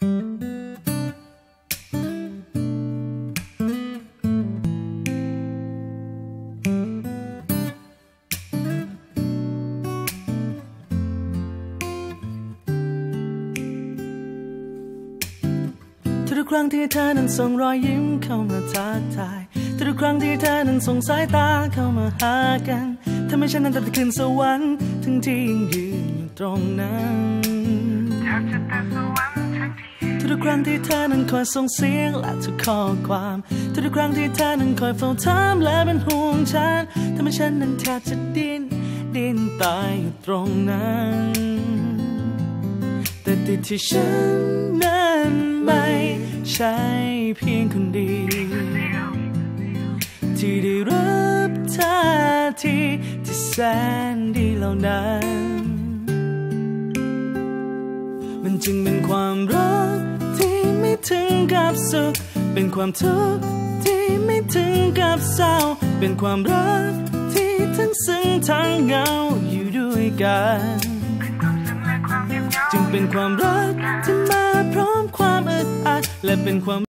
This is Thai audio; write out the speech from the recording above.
ทุกครั้งที่เธอนั้นส่งรอยยิ้มเข้ามาทักทายทุกครั้งที่เธอนั้นส่งสายตาเข้ามาหากันทำให้ฉันนั้นตัดขึ้นสวรรค์ถึงที่ยังยืนอยู่ตรงนั้น ทุกครั้งที่เธอนั้นคอยส่งเสียงและทุกข้อความ ทุกครั้งที่เธอนั้นคอยเฝ้าถามและเป็นห่วงฉันทำให้ฉันนั้นแทบจะดิ้นดิ้นตายอยู่ตรงนั้น แต่ติดที่ฉันนั้นไม่ใช่เพียงคนเดียวที่ได้รับท่าทีที่แสนดีเหล่านั้น มันจึงเป็นความรัก ถึงกับสุข เป็นความทุกข์ที่ไม่ถึงกับเศร้า เป็นความรักที่ทั้งซึ้งทั้งเหงาอยู่ด้วยกัน จึงเป็นความรักที่มาพร้อมความอึดอัดและเป็นความ